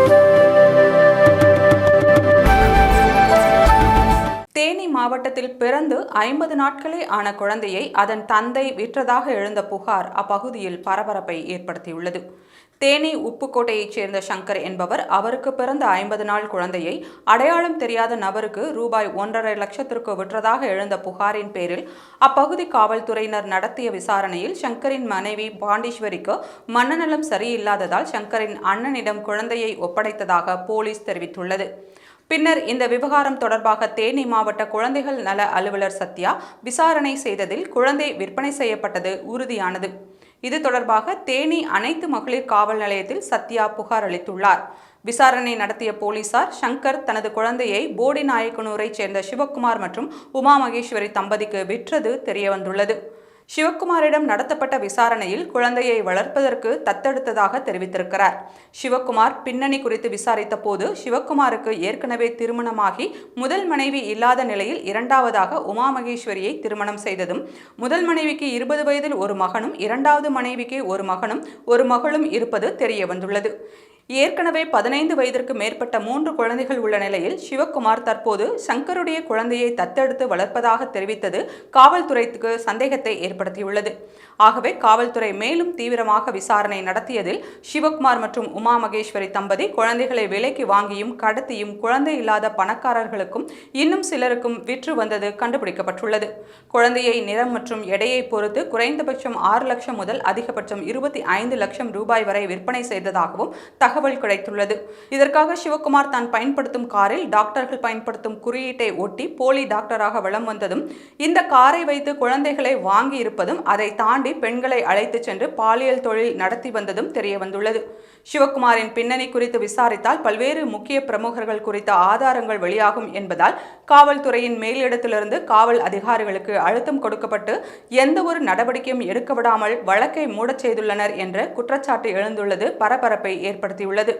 தேனி மாவட்டத்தில் பிறந்து ஐம்பது நாட்களே ஆன குழந்தையை அதன் தந்தை விற்றதாக எழுந்த புகார் அப்பகுதியில் பரபரப்பை ஏற்படுத்தியுள்ளது. தேனி உப்புக்கோட்டையைச் சேர்ந்த சங்கர் என்பவர் அவருக்கு பிறந்த ஐம்பது நாள் குழந்தையை அடையாளம் தெரியாத நபருக்கு ரூபாய் ஒன்றரை லட்சத்திற்கு விற்றதாக எழுந்த புகாரின் பேரில் அப்பகுதி காவல்துறையினர் நடத்திய விசாரணையில் சங்கரின் மனைவி பாண்டீஸ்வரிக்கு மனநலம் சரியில்லாததால் சங்கரின் அண்ணனிடம் குழந்தையை ஒப்படைத்ததாக போலீஸ் தெரிவித்துள்ளது. பின்னர் இந்த விவகாரம் தொடர்பாக தேனி மாவட்ட குழந்தைகள் நல அலுவலர் சத்யா விசாரணை செய்ததில் குழந்தை விற்பனை செய்யப்பட்டது உறுதியானது. இது தொடர்பாக தேனி அனைத்து மகளிர் காவல் நிலையத்தில் சத்யா புகார் அளித்துள்ளார். விசாரணை நடத்திய போலீசார் சங்கர் தனது குழந்தையை போடி நாயக்கனூரைச் சேர்ந்த சிவக்குமார் மற்றும் உமா மகேஸ்வரி தம்பதிக்கு விற்றது தெரியவந்துள்ளது. சிவக்குமாரிடம் நடத்தப்பட்ட விசாரணையில் குழந்தையை வளர்ப்பதற்கு தத்தெடுத்ததாக தெரிவித்திருக்கிறார். சிவக்குமார் பின்னணி குறித்து விசாரித்த போது சிவக்குமாருக்கு ஏற்கனவே திருமணமாகி முதல் மனைவி இல்லாத நிலையில் இரண்டாவதாக உமா மகேஸ்வரியை திருமணம் செய்ததும் முதல் மனைவிக்கு இருபது வயதில் ஒரு மகனும் இரண்டாவது மனைவிக்கு ஒரு மகனும் ஒரு மகளும் இருப்பது தெரிய வந்துள்ளது ஏற்கனவே பதினைந்து வயதிற்கு மேற்பட்ட மூன்று குழந்தைகள் உள்ள நிலையில் சிவக்குமார் தற்போது சங்கருடைய குழந்தையை தத்தெடுத்து வளர்ப்பதாக தெரிவித்தது காவல்துறைக்கு சந்தேகத்தை ஏற்படுத்தியுள்ளது. ஆகவே காவல்துறை மேலும் தீவிரமாக விசாரணை நடத்தியதில் சிவகுமார் மற்றும் உமா மகேஸ்வரி தம்பதி குழந்தைகளை விலைக்கு வாங்கியும் கடத்தியும் குழந்தை இல்லாத பணக்காரர்களுக்கும் இன்னும் சிலருக்கும் விற்று வந்தது கண்டுபிடிக்கப்பட்டுள்ளது. குழந்தையை நிறம் மற்றும் எடையை பொறுத்து குறைந்தபட்சம் ஆறு லட்சம் முதல் அதிகபட்சம் இருபத்தி ஐந்து லட்சம் ரூபாய் வரை விற்பனை செய்ததாகவும் தகவல் தகவல் கிடைத்துள்ளது. இதற்காக சிவகுமார் தான் பயன்படுத்தும் காரில் டாக்டர்கள் பயன்படுத்தும் குறியீட்டை ஒட்டி போலி டாக்டராக வலம் வந்ததும் இந்த காரை வைத்து குழந்தைகளை வாங்கி இருப்பதும் அதை தாண்டி பெண்களை அழைத்து சென்று பாலியல் தொழில் நடத்தி வந்ததும் தெரிய வந்துள்ளது சிவகுமாரின் பின்னணி குறித்து விசாரித்தால் பல்வேறு முக்கிய பிரமுகர்கள் குறித்த ஆதாரங்கள் வெளியாகும் என்பதால் காவல்துறையின் மேலிடத்திலிருந்து காவல் அதிகாரிகளுக்கு அழுத்தம் கொடுக்கப்பட்டு எந்த ஒரு நடவடிக்கையும் எடுக்க விடாமல் வழக்கை மூடச் செய்துள்ளனர் என்ற குற்றச்சாட்டு எழுந்துள்ளது பரபரப்பை ஏற்படுத்தியுள்ளது உள்ளது